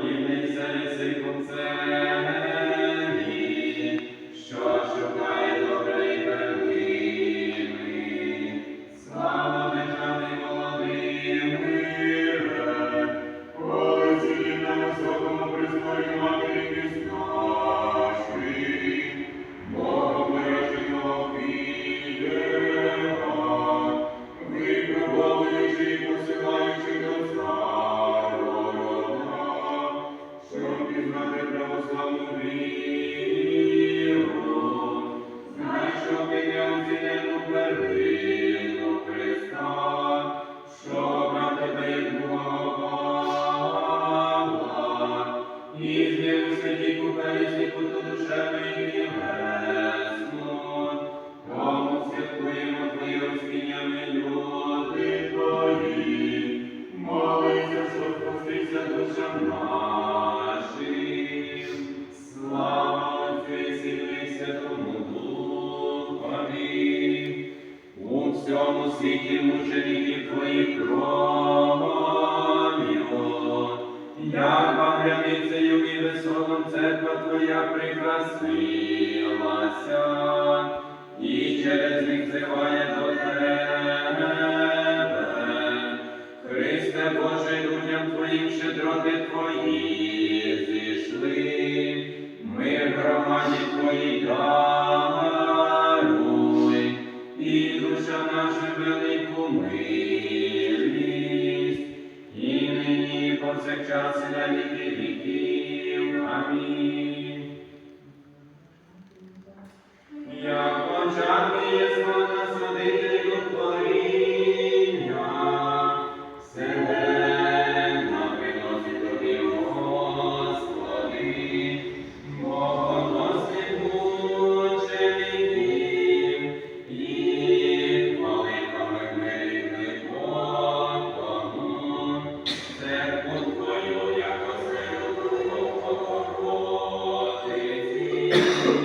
подібнися єси церкві, цінену первину Христа, що обрав тебе Бога, і у святі купелі путу душевну і тілесну, святкуємо Твої розпіннями люди Твої, молися, спустився душам нашим. Всьому світі мучеників Твоїх кров'ю, як багряницею і високом церква Твоя прикрасилася, і через них зиває до Тебе. Христе Боже, людям Твоїм щедроти Твої зійшли, час і на віки віків. Амінь. Я почати Thank you.